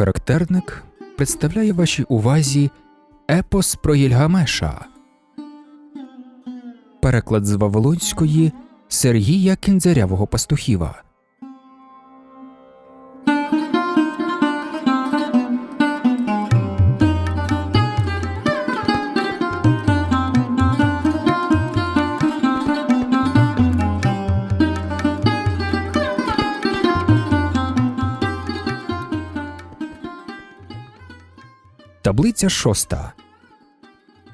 Характерник представляє вашій увазі епос про Єльгамеша, Переклад з Вавилонської Сергія Кінзарявого Пастухіва. Таблиця шоста.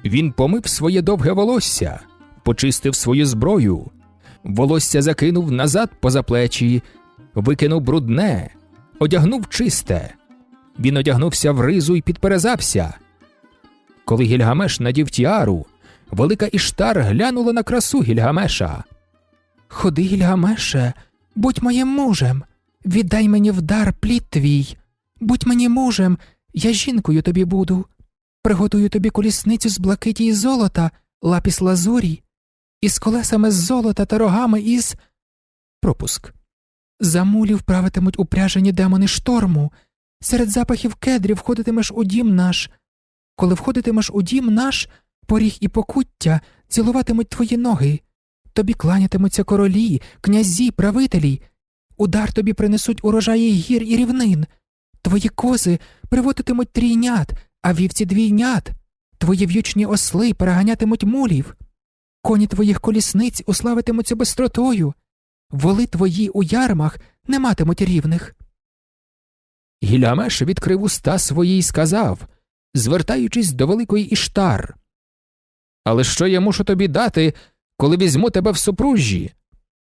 Він помив своє довге волосся, почистив свою зброю, волосся закинув назад поза плечі, викинув брудне, одягнув чисте. Він одягнувся в ризу і підперезався. Коли Гільгамеш надів тіару, велика Іштар глянула на красу Гільгамеша. Ходи, Гільгамеше, будь моїм мужем, віддай мені в дар плід твій, будь мені мужем, я жінкою тобі буду. Приготую тобі колісницю з блакиті і золота, лапіс лазурі, із колесами з золота та рогами із. Пропуск. За мулі вправитимуть упряжені демони шторму. Серед запахів кедрів входитимеш у дім наш. Коли входитимеш у дім наш, поріг і покуття цілуватимуть твої ноги. Тобі кланятимуться королі, князі, правителі. Удар тобі принесуть урожаї гір і рівнин. Твої кози приводитимуть трійнят, а вівці двійнят. Твої в'ючні осли переганятимуть мулів. Коні твоїх колісниць уславитимуться бистротою. Воли твої у ярмах не матимуть рівних. Гілямеш відкрив уста свої й сказав, звертаючись до великої Іштар. Але що я мушу тобі дати, коли візьму тебе в супружжі?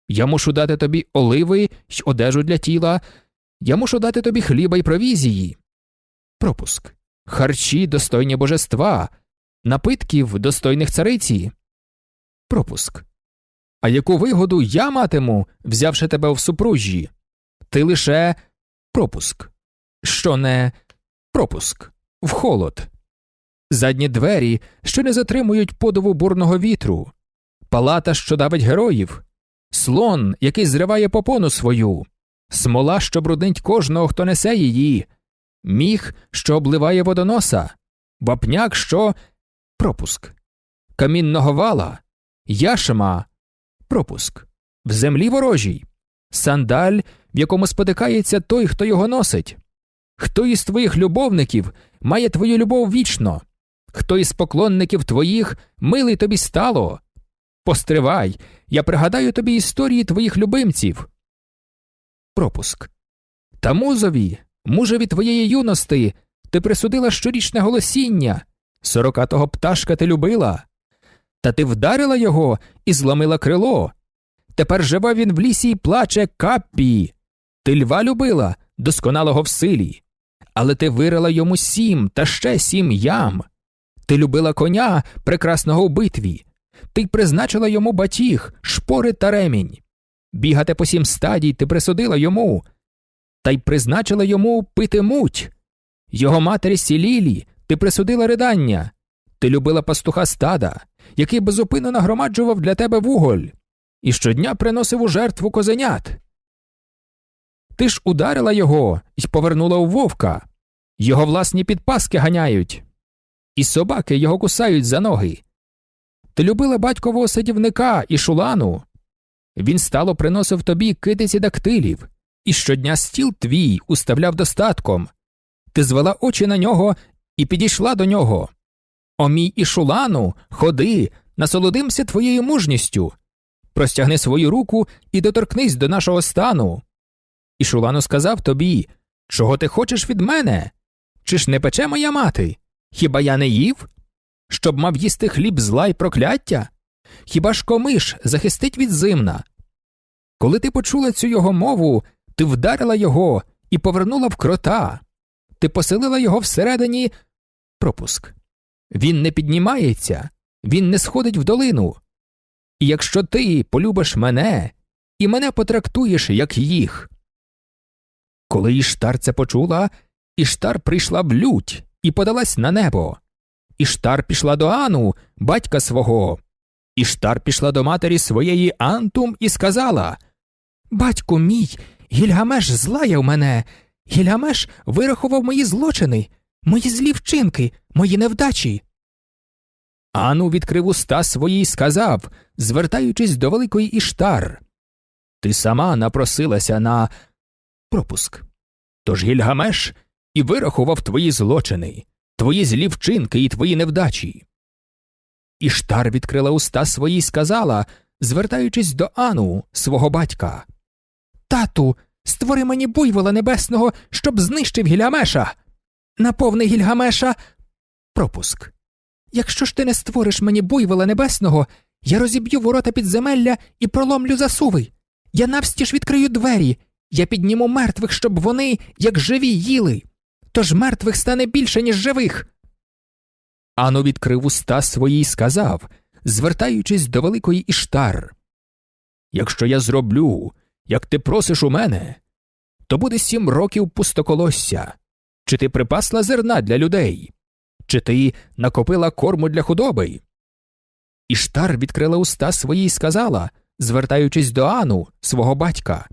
Я мушу дати тобі оливи й одежу для тіла, я мушу дати тобі хліба й провізії. Пропуск. Харчі достойні божества, напитків достойних цариці. Пропуск. А яку вигоду я матиму, взявши тебе в супружжі? Ти лише пропуск. Що не пропуск в холод. Задні двері, що не затримують подову бурного вітру, палата, що давить героїв, слон, який зриває попону свою, смола, що бруднить кожного, хто несе її, міх, що обливає водоноса, вапняк, що пропуск, камінного вала, яшма, пропуск, в землі ворожій, сандаль, в якому спотикається той, хто його носить. Хто із твоїх любовників має твою любов вічно? Хто із поклонників твоїх милий тобі стало? Постривай, я пригадаю тобі історії твоїх любимців. Пропуск. Та музові, мужеві твоєї юності, ти присудила щорічне голосіння, сорокатого пташка ти любила. Та ти вдарила його і зламила крило. Тепер живе він в лісі і плаче каппі. Ти льва любила, досконалого в силі. Але ти вирила йому сім та ще сім ям. Ти любила коня, прекрасного у битві. Ти призначила йому батіг, шпори та ремінь. Бігати по сім стадій ти присудила йому, та й призначила йому пити муть. Його матері сілілі ти присудила ридання. Ти любила пастуха стада, який безупинно нагромаджував для тебе вуголь, і щодня приносив у жертву козенят. Ти ж ударила його і повернула у вовка. Його власні підпаски ганяють, і собаки його кусають за ноги. Ти любила батькового садівника і шулану. Він стало приносив тобі китиці дактилів, і щодня стіл твій уставляв достатком. Ти звела очі на нього і підійшла до нього. О мій ішулану, ходи, насолодимся твоєю мужністю. Простягни свою руку і доторкнись до нашого стану. Ішулану сказав тобі Чого ти хочеш від мене? Чи ж не пече моя мати? Хіба я не їв? Щоб мав їсти хліб зла й прокляття? Хіба ж комиш захистить від зимна? Коли ти почула цю його мову, ти вдарила його і повернула в крота. Ти поселила його всередині пропуск. Він не піднімається, він не сходить в долину. І якщо ти полюбиш мене і мене потрактуєш, як їх. Коли Іштар це почула, Іштар прийшла в лють і подалась на небо. Іштар пішла до Ану, батька свого. Іштар пішла до матері своєї Антум і сказала Батьку мій, Гільгамеш злаяв мене, Гільгамеш вирахував мої злочини, мої злі вчинки, мої невдачі. Ану відкрив уста свої й сказав, звертаючись до великої Іштар. Ти сама напросилася на пропуск. Тож Гільгамеш і вирахував твої злочини, твої злі вчинки і твої невдачі. Іштар відкрила уста свої й сказала, звертаючись до Ану, свого батька. Тату, створи мені буйвола небесного, щоб знищив Гільгамеша. Наповни Гільгамеша. Пропуск. Якщо ж ти не створиш мені буйвола небесного, я розіб'ю ворота підземелля і проломлю засуви. Я навстіж відкрию двері, я підніму мертвих, щоб вони, як живі, їли. Тож мертвих стане більше, ніж живих. Ану відкрив уста свої й сказав, звертаючись до великої Іштар. Якщо я зроблю, як ти просиш у мене, то буде сім років пустоколосся. Чи ти припасла зерна для людей? Чи ти накопила корму для худоби? Іштар відкрила уста свої й сказала, звертаючись до Ану, свого батька.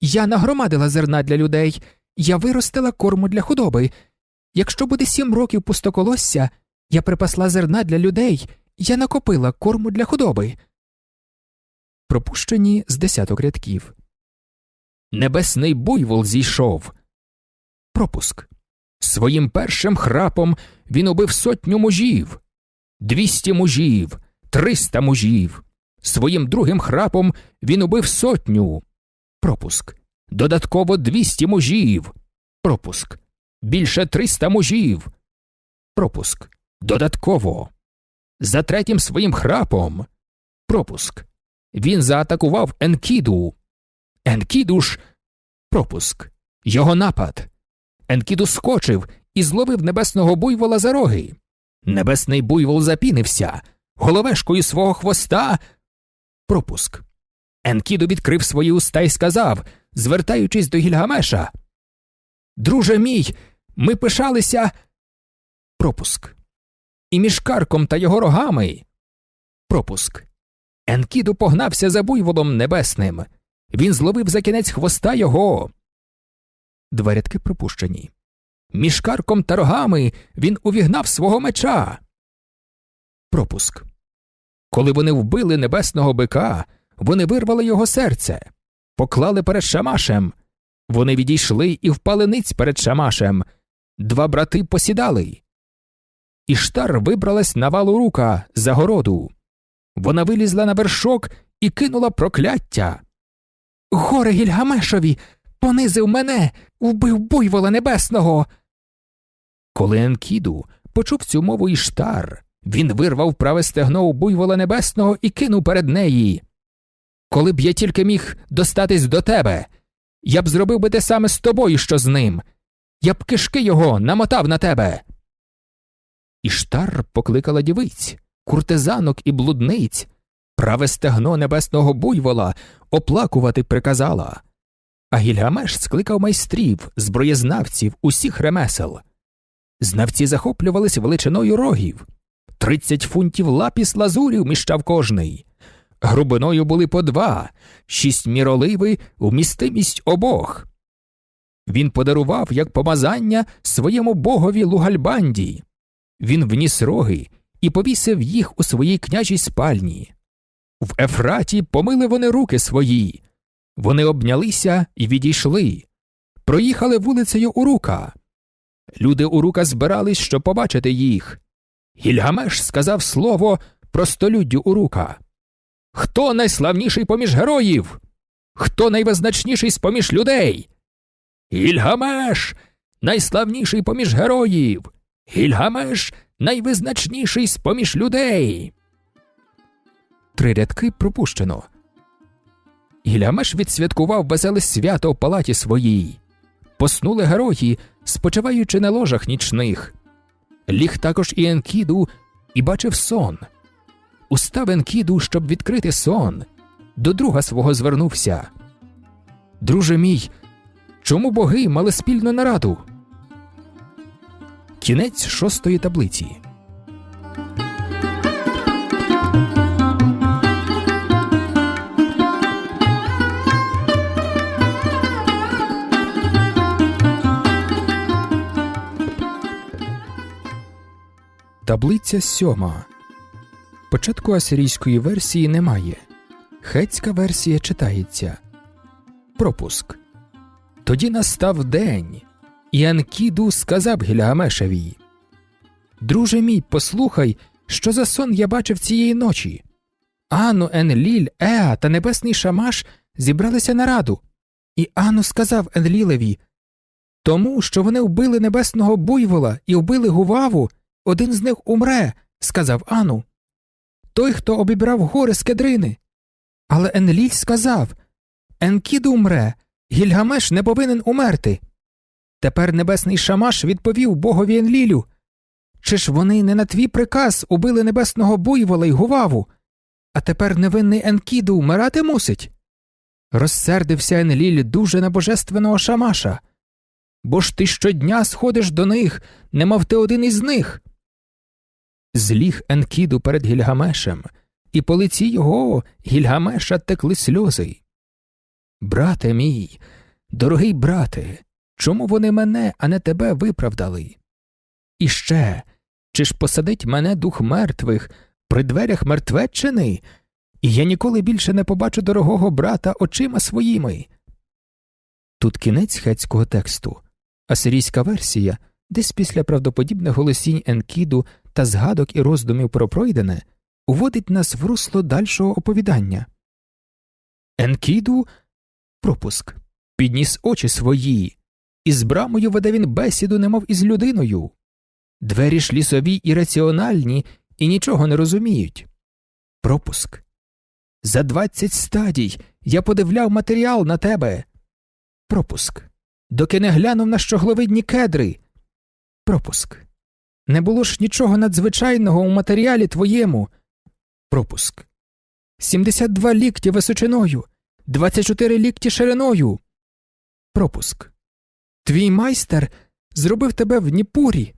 Я нагромадила зерна для людей, я виростила корму для худоби. Якщо буде сім років пустоколосся, я припасла зерна для людей, я накопила корму для худоби. Пропущені з десяток рядків. Небесний буйвол зійшов. Пропуск. Своїм першим храпом він убив сотню мужів, двісті мужів, триста мужів. Своїм другим храпом він убив сотню. Пропуск. Додатково двісті мужів. Пропуск. Більше триста мужів. Пропуск. Додатково. За третім своїм храпом. Пропуск. Він заатакував Енкіду. Енкіду ж. Пропуск. Його напад. Енкіду скочив і зловив небесного буйвола за роги. Небесний буйвол запінився, головешкою свого хвоста. Пропуск. Енкіду відкрив свої уста і сказав, звертаючись до Гільгамеша. Друже мій, ми пишалися. Пропуск. І між карком та його рогами. Пропуск. Енкіду погнався за буйволом небесним. Він зловив за кінець хвоста його. Два рядки пропущені. Між карком та рогами він увігнав свого меча. Пропуск. Коли вони вбили небесного бика, вони вирвали його серце, поклали перед Шамашем. Вони відійшли і впали ниць перед Шамашем. Два брати посідали. Іштар вибралась на валу рука за городу. Вона вилізла на вершок і кинула прокляття. Горе Гільгамешові, понизив мене, вбив буйвола небесного. Коли Енкіду почув цю мову Іштар, він вирвав праве стегно у буйвола небесного і кинув перед неї. Коли б я тільки міг достатись до тебе, я б зробив би те саме з тобою, що з ним. Я б кишки його намотав на тебе. Іштар покликала дівиць, куртизанок і блудниць, праве стегно небесного буйвола оплакувати приказала. А Гільгамеш скликав майстрів, зброєзнавців, усіх ремесел. Знавці захоплювались величиною рогів. Тридцять фунтів лапіс лазурів міщав кожний. Грубиною були по два, шість міроливи у містимість обох. Він подарував як помазання своєму богові Лугальбанді. Він вніс роги і повісив їх у своїй княжій спальні. В Ефраті помили вони руки свої. Вони обнялися і відійшли. Проїхали вулицею Урука. Люди Урука збирались, щоб побачити їх. Гільгамеш сказав слово простолюддю Урука. Хто найславніший поміж героїв? Хто найвизначніший з поміж людей? Гільгамеш найславніший поміж героїв. Гільгамеш найвизначніший з поміж людей. Три рядки пропущено. Гільгамеш відсвяткував веселе свято в палаті своїй. Поснули герої, спочиваючи на ложах нічних. Ліг також і Енкіду і бачив сон. Устав Енкіду, щоб відкрити сон. До друга свого звернувся. Друже мій, чому боги мали спільну нараду? Кінець шостої таблиці. Таблиця сьома. Початку асирійської версії немає. Хецька версія читається. Пропуск. Тоді настав день і Анкіду сказав Гільгамешеві Друже мій, послухай, що за сон я бачив цієї ночі. Ану, Енліль, Еа та небесний Шамаш зібралися на раду. І Ану сказав Енлілеві Тому, що вони вбили небесного буйвола і вбили гуваву, один з них умре, сказав Ану. Той, хто обібрав гори з кедрини. Але Енліль сказав Енкіду умре, Гільгамеш не повинен умерти. Тепер небесний Шамаш відповів богові Енлілю Чи ж вони не на твій приказ убили небесного буйвола й гуваву, а тепер невинний Енкіду вмирати мусить? Розсердився Енліль дуже на божественного Шамаша. Бо ж ти щодня сходиш до них, немов ти один із них. Зліг Енкіду перед Гільгамешем, і по лиці його Гільгамеша текли сльози. Брате мій, дорогий брате, чому вони мене, а не тебе виправдали? І ще, чи ж посадить мене дух мертвих при дверях мертвеччини, і я ніколи більше не побачу дорогого брата очима своїми. Тут кінець хетського тексту, асирійська версія, десь після правдоподібних голосінь Енкіду та згадок і роздумів про пройдене, уводить нас в русло дальшого оповідання. Енкіду пропуск підніс очі свої, і з брамою веде він бесіду, немов із людиною. Двері ж лісові і раціональні і нічого не розуміють. Пропуск. За двадцять стадій я подивляв матеріал на тебе. Пропуск. Доки не глянув на щогловидні кедри. Пропуск. Не було ж нічого надзвичайного у матеріалі твоєму. Пропуск. Сімдесят два лікті височиною, двадцять чотири лікті шириною. Пропуск. Твій майстер зробив тебе в Дніпурі.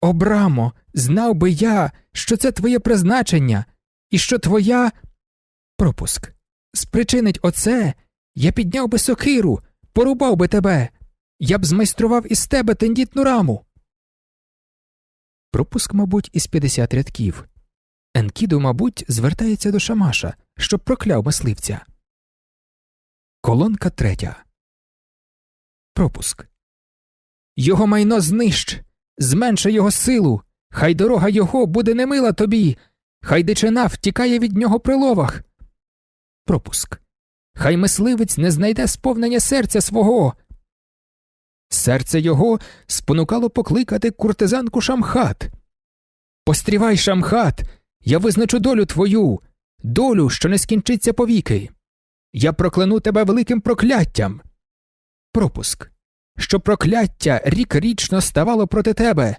Обрамо, знав би я, що це твоє призначення, і що твоя пропуск. Спричинить оце, я підняв би сокиру, порубав би тебе, я б змайстрував із тебе тендітну раму. Пропуск, мабуть, із 50 рядків. Енкіду, мабуть, звертається до Шамаша, щоб прокляв мисливця. Колонка третя. Пропуск. Його майно знищ. Зменши його силу. Хай дорога його буде немила тобі. Хай дичина втікає від нього при ловах. Пропуск. Хай мисливець не знайде сповнення серця свого. Серце його спонукало покликати куртизанку Шамхат. Пострівай, Шамхат, я визначу долю твою, долю, що не скінчиться повіки. Я прокляну тебе великим прокляттям. Пропуск. Що прокляття рік річно ставало проти тебе.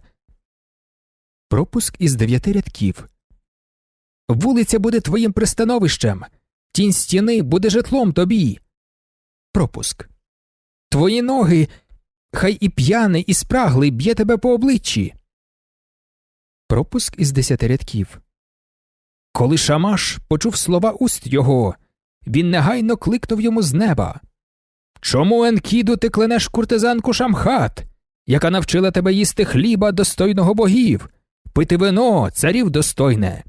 Пропуск із дев'яти рядків. Вулиця буде твоїм пристановищем. Тінь стіни буде житлом тобі. Пропуск. Твої ноги. Хай і п'яний, і спраглий б'є тебе по обличчі. Пропуск із десяти рядків. Коли Шамаш почув слова уст його, він негайно кликнув йому з неба. Чому Енкіду ти кленеш куртизанку Шамхат, яка навчила тебе їсти хліба достойного богів, пити вино царів достойне,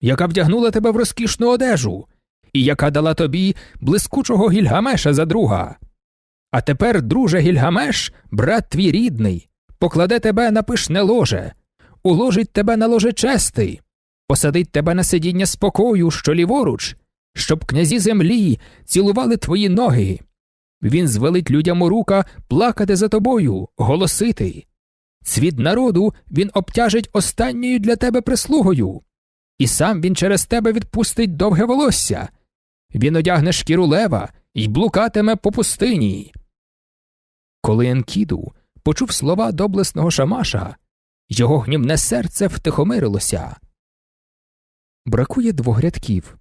яка вдягнула тебе в розкішну одежу, і яка дала тобі блискучого гільгамеша за друга. А тепер, друже Гільгамеш, брат твій рідний, покладе тебе на пишне ложе, уложить тебе на ложе чести, посадить тебе на сидіння спокою, що ліворуч, щоб князі землі цілували твої ноги. Він звелить людям у рука плакати за тобою, голосити. Цвіт народу він обтяжить останньою для тебе прислугою, і сам він через тебе відпустить довге волосся. Він одягне шкіру лева і блукатиме по пустині. Коли Енкіду почув слова доблесного Шамаша, його гнівне серце втихомирилося. Бракує двох рядків.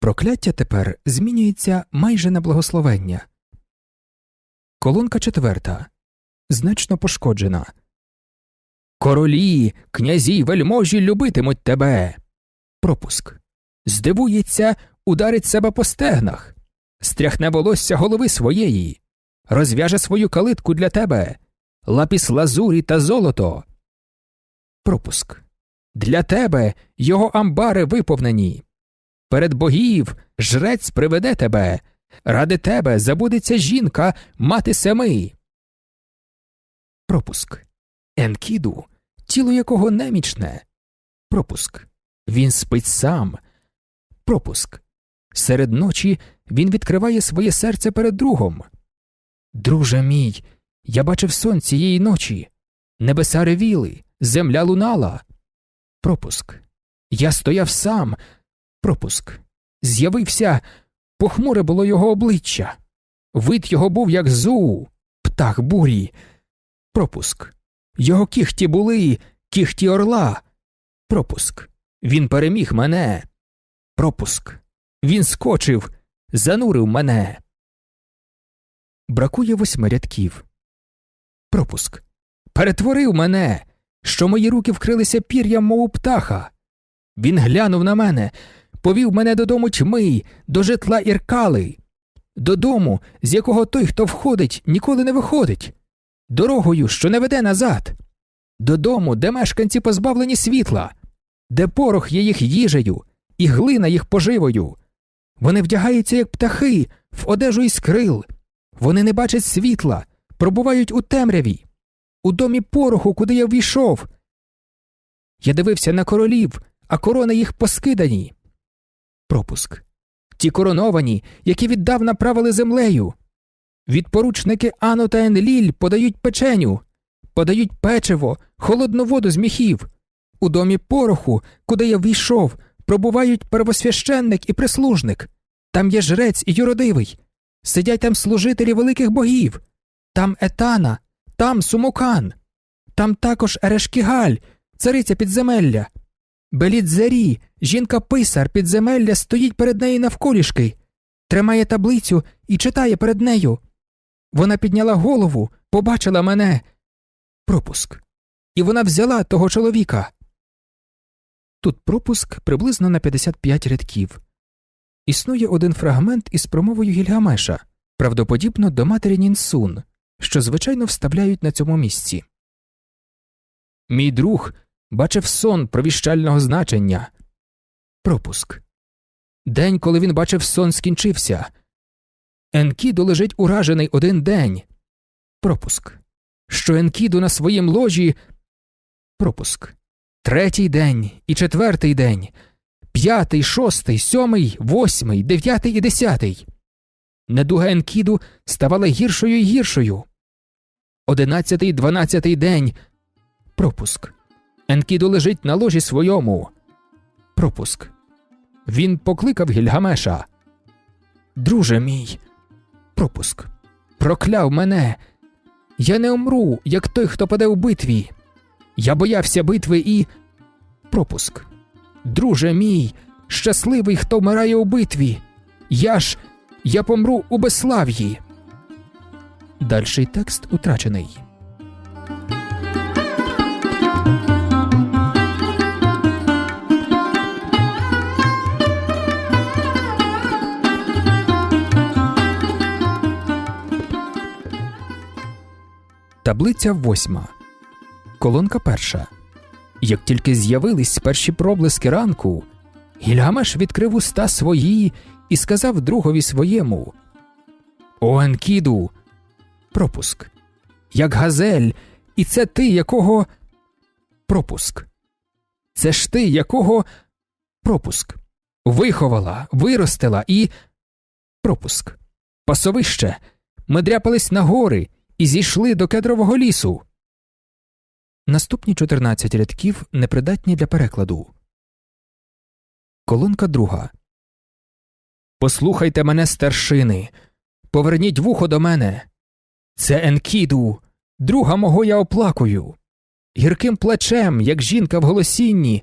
Прокляття тепер змінюється майже на благословення. Колонка четверта. Значно пошкоджена. Королі, князі, вельможі любитимуть тебе. Пропуск. Здивується, ударить себе по стегнах, стряхне волосся голови своєї, розв'яже свою калитку для тебе, лапіс лазурі та золото. Пропуск. Для тебе його амбари виповнені. Перед богів жрець приведе тебе, ради тебе забудеться жінка мати семи. Пропуск. Енкіду, тіло якого немічне. Пропуск. Він спить сам. Пропуск. Серед ночі він відкриває своє серце перед другом. Друже мій, я бачив сон цієї ночі. Небеса ревіли, земля лунала. Пропуск. Я стояв сам. Пропуск. З'явився. Похмуре було його обличчя. Вид його був, як зу, птах бурі. Пропуск. Його кіхті були, кіхті орла. Пропуск. Він переміг мене. Пропуск. Він скочив, занурив мене. Бракує восьми рядків. Пропуск. Перетворив мене, що мої руки вкрилися пір'ям, мов птаха. Він глянув на мене, повів мене додому тьми, до житла Іркали, додому, з якого той, хто входить, ніколи не виходить, дорогою, що не веде назад, додому, де мешканці позбавлені світла, де порох є їх їжею, і глина їх поживою. Вони вдягаються, як птахи, в одежу із крил. Вони не бачать світла, пробувають у темряві, у домі пороху, куди я ввійшов. Я дивився на королів, а корони їх поскидані. Пропуск. Ті короновані, які віддавна правили землею. Відпоручники Ану та Енліль подають печеню, подають печиво, холодну воду з міхів. У домі пороху, куди я ввійшов, пробувають первосвященник і прислужник. Там є жрець і юродивий. Сидять там служителі великих богів. Там Етана, там Сумукан, там також Ерешкігаль, цариця підземелля. Белідзері, жінка писар підземелля стоїть перед нею навколішки, тримає таблицю і читає перед нею. Вона підняла голову, побачила мене. Пропуск. І вона взяла того чоловіка. Тут пропуск приблизно на 55 рядків. Існує один фрагмент із промовою Гільгамеша, правдоподібно до матері Нінсун, що звичайно вставляють на цьому місці. Мій друг бачив сон провіщального значення. Пропуск. День, коли він бачив сон, скінчився. Енкіду лежить уражений один день. Пропуск. Що Енкіду на своїм ложі. Пропуск. Третій день і четвертий день, п'ятий, шостий, сьомий, восьмий, дев'ятий і десятий. Недуга Енкіду ставала гіршою і гіршою. Одинадцятий, дванадцятий день. Пропуск. Енкіду лежить на ложі своєму. Пропуск. Він покликав Гільгамеша. Друже мій. Пропуск. Прокляв мене. Я не умру, як той, хто паде у битві. Я боявся битви і. Пропуск. Друже мій, щасливий, хто вмирає у битві. Я ж. Я помру у безслав'ї. Дальший текст утрачений. Таблиця восьма. Колонка перша. Як тільки з'явились перші проблиски ранку, Гільгамеш відкрив уста свої і сказав другові своєму О, пропуск. Як газель, і це ти, якого. Пропуск. Це ж ти, якого. Пропуск. Виховала, виростила і. Пропуск. Пасовище. Ми дряпались на гори і зійшли до кедрового лісу. Наступні 14 рядків непридатні для перекладу. Колонка друга. Послухайте мене, старшини. Поверніть вухо до мене. Це Енкіду, друга мого я оплакую. Гірким плечем, як жінка в голосінні.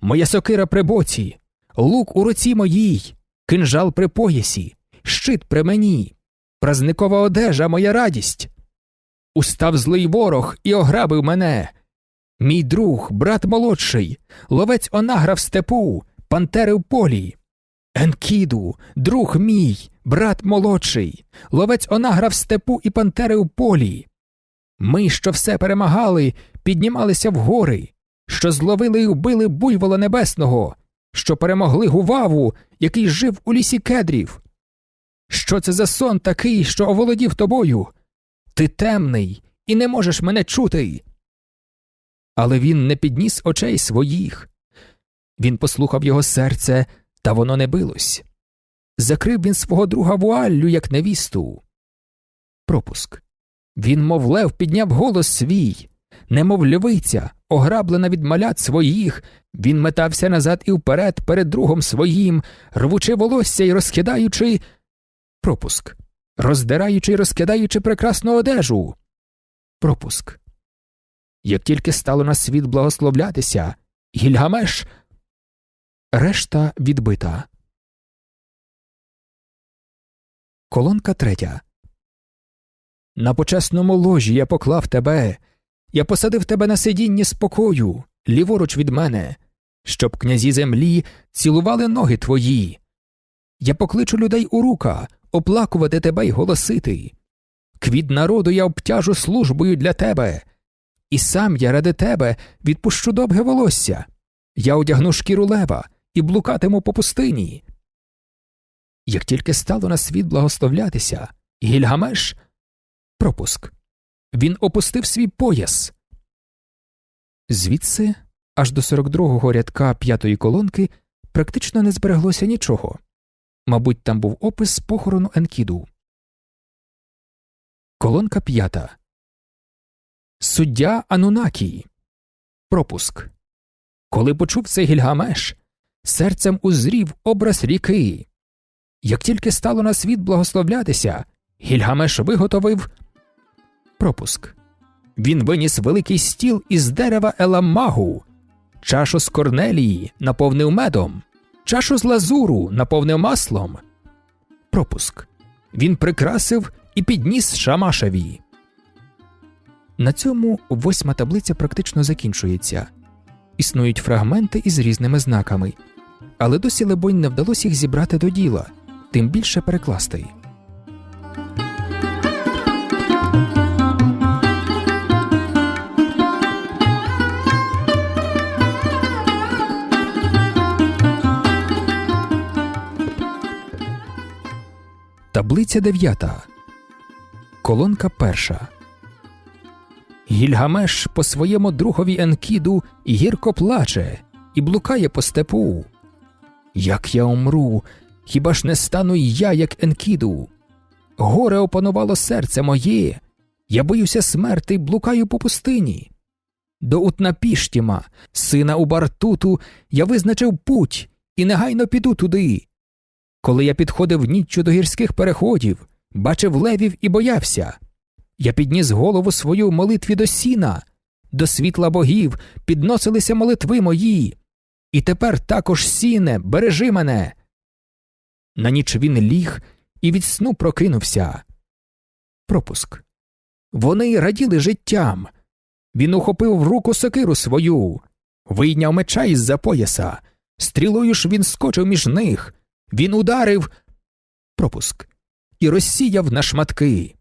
Моя сокира при боці, лук у руці моїй, кинжал при поясі, щит при мені, празникова одежа моя радість. Устав злий ворог і ограбив мене. Мій друг, брат молодший, ловець онагра в степу, пантери в полі. Енкіду, друг мій, брат молодший, ловець онагра в степу і пантери в полі. Ми, що все перемагали, піднімалися в гори, що зловили і вбили буйвола небесного, що перемогли гуваву, який жив у лісі кедрів. Що це за сон такий, що оволодів тобою? Ти темний і не можеш мене чути. Але він не підніс очей своїх. Він послухав його серце, та воно не билось. Закрив він свого друга вуаллю, як невісту. Пропуск. Він, мов лев, підняв голос свій, немов львиця, ограблена від малят своїх, він метався назад і вперед перед другом своїм, рвучи волосся і розкидаючи пропуск, роздираючи й розкидаючи прекрасну одежу. Пропуск. Як тільки стало на світ благословлятися, Гільгамеш решта відбита. Колонка третя. На почесному ложі я поклав тебе, я посадив тебе на сидінні спокою, ліворуч від мене, щоб князі землі цілували ноги твої. Я покличу людей у рука, оплакувати тебе й голосити. Квіт народу я обтяжу службою для тебе, і сам я ради тебе відпущу довге волосся. Я одягну шкіру лева і блукатиму по пустині. Як тільки стало на світ благословлятися, Гільгамеш пропуск. Він опустив свій пояс. Звідси аж до 42-го рядка п'ятої колонки практично не збереглося нічого. Мабуть, там був опис похорону Енкіду. Колонка п'ята. Суддя Анунакій. Пропуск. Коли почув цей Гільгамеш, серцем узрів образ ріки. Як тільки стало на світ благословлятися, Гільгамеш виготовив пропуск. Він виніс великий стіл із дерева еламагу, чашу з корнелії наповнив медом, чашу з лазуру наповнив маслом. Пропуск. Він прикрасив і підніс Шамашеві. На цьому восьма таблиця практично закінчується. Існують фрагменти із різними знаками, але досі, лебонь, не вдалося їх зібрати до діла, тим більше перекласти. Таблиця дев'ята. Колонка перша. Гільгамеш по своєму другові Енкіду гірко плаче і блукає по степу. Як я умру, хіба ж не стану й я, як Енкіду? Горе опанувало серце моє, я боюся смерти блукаю по пустині. До Утнапіштіма, сина Убартуту, я визначив путь і негайно піду туди. Коли я підходив ніччю до гірських переходів, бачив левів і боявся. Я підніс голову свою молитві до сіна, до світла богів підносилися молитви мої. І тепер також сіне, бережи мене. На ніч він ліг і від сну прокинувся. Пропуск. Вони раділи життям. Він ухопив в руку сокиру свою, вийняв меча із за пояса, стрілою ж він скочив між них. Він ударив пропуск і розсіяв на шматки.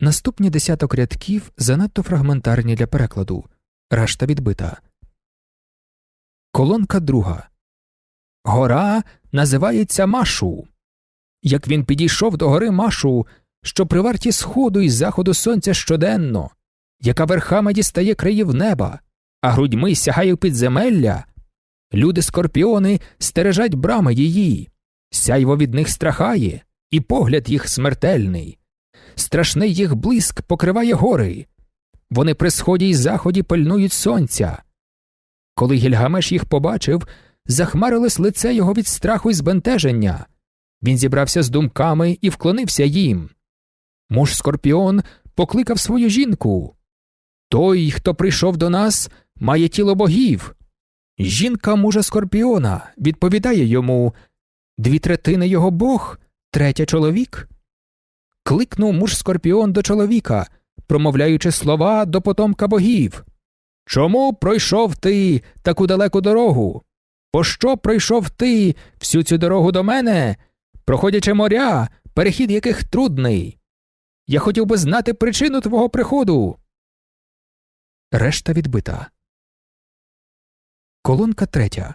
Наступні десяток рядків занадто фрагментарні для перекладу. Решта відбита. Колонка друга. Гора називається Машу. Як він підійшов до гори Машу, що при варті сходу і заходу сонця щоденно, яка верхами дістає країв неба, а грудьми сягає підземелля, Люди скорпіони стережать брами її, сяйво від них страхає, і погляд їх смертельний. Страшний їх блиск покриває гори. Вони при сході й заході пильнують сонця. Коли Гільгамеш їх побачив, захмарилось лице його від страху і збентеження. Він зібрався з думками і вклонився їм. Муж Скорпіон покликав свою жінку. Той, хто прийшов до нас, має тіло богів. Жінка мужа Скорпіона відповідає йому дві третини його бог, третя чоловік. Кликнув муж Скорпіон до чоловіка, промовляючи слова до потомка богів. Чому пройшов ти таку далеку дорогу? Пощо пройшов ти всю цю дорогу до мене, проходячи моря, перехід яких трудний? Я хотів би знати причину твого приходу. Решта відбита. Колонка третя.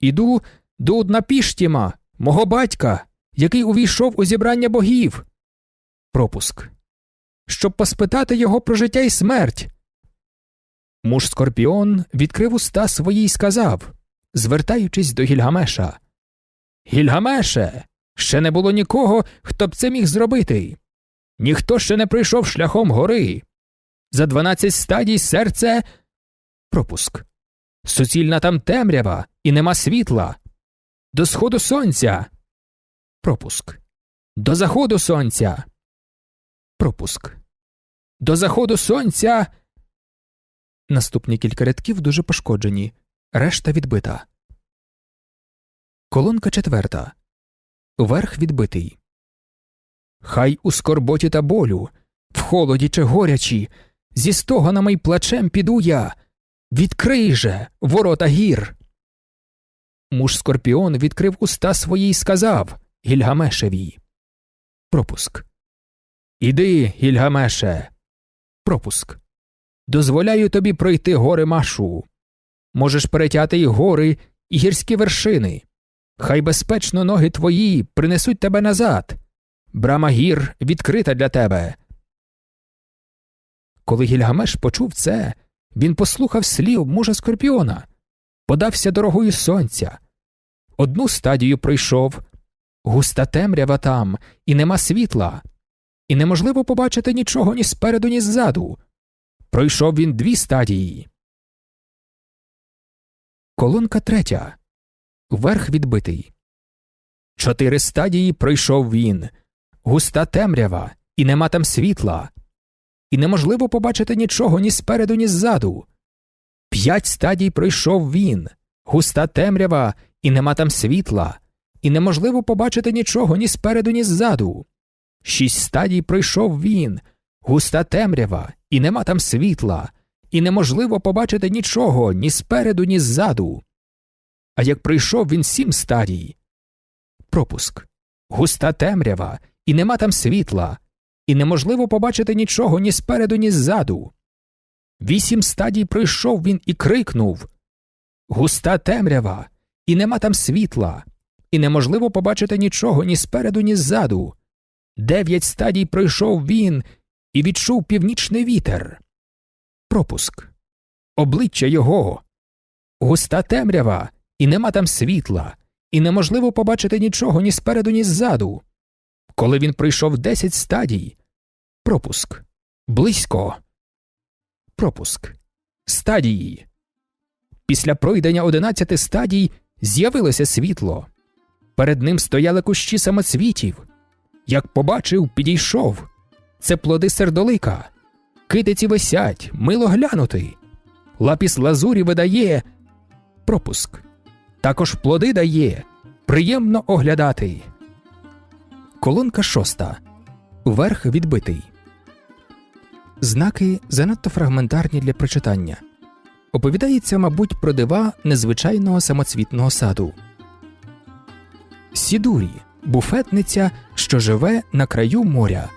Іду до Уднапіштіма, мого батька, який увійшов у зібрання богів. Пропуск. Щоб поспитати його про життя і смерть. Муж Скорпіон відкрив уста свої й сказав, звертаючись до Гільгамеша. Гільгамеше, ще не було нікого, хто б це міг зробити. Ніхто ще не прийшов шляхом гори. За дванадцять стадій серце. Пропуск. Суцільна там темрява і нема світла. До сходу сонця. Пропуск. До заходу сонця. Пропуск. До заходу сонця. Наступні кілька рядків дуже пошкоджені. Решта відбита. Колонка четверта. Верх відбитий. Хай у скорботі та болю, в холоді чи горячі, зі стогонами й плачем піду я. Відкрий же, ворота гір. Муж Скорпіон відкрив уста свої й сказав Гільгамешеві. Пропуск. Іди, Гільгамеше. Пропуск. Дозволяю тобі пройти гори машу. Можеш перетяти й гори, і гірські вершини. Хай безпечно ноги твої принесуть тебе назад. Брама гір відкрита для тебе. Коли Гільгамеш почув це, він послухав слів мужа Скорпіона, подався дорогою сонця. Одну стадію пройшов густа темрява там, і нема світла, і неможливо побачити нічого ні спереду, ні ззаду. Пройшов він дві стадії. Колонка третя. Верх відбитий. Чотири стадії пройшов він. Густа темрява, і нема там світла. І неможливо побачити нічого ні спереду, ні ззаду. П'ять стадій пройшов він. Густа темрява, і нема там світла. І неможливо побачити нічого ні спереду, ні ззаду. Шість стадій пройшов він. Густа темрява, і нема там світла. І неможливо побачити нічого ні спереду, ні ззаду. А як пройшов він сім стадій. Пропуск. Густа темрява, і нема там світла, і неможливо побачити нічого ні спереду, ні ззаду. Вісім стадій пройшов він і крикнув Густа темрява, і нема там світла, і неможливо побачити нічого ні спереду, ні ззаду. Дев'ять стадій пройшов він і відчув північний вітер. Пропуск. Обличчя його. Густа темрява, і нема там світла, і неможливо побачити нічого ні спереду, ні ззаду. Коли він пройшов десять стадій. Пропуск. Близько. Пропуск. Стадії. Після пройдення одинадцяти стадій з'явилося світло. Перед ним стояли кущі самоцвітів. Як побачив, підійшов. Це плоди сердолика. Китиці висять, мило глянути. Лапіс лазурі видає пропуск. Також плоди дає. Приємно оглядати. Колонка шоста. Верх відбитий. Знаки занадто фрагментарні для прочитання. Оповідається, мабуть, про дива незвичайного самоцвітного саду. Сідурі буфетниця, що живе на краю моря.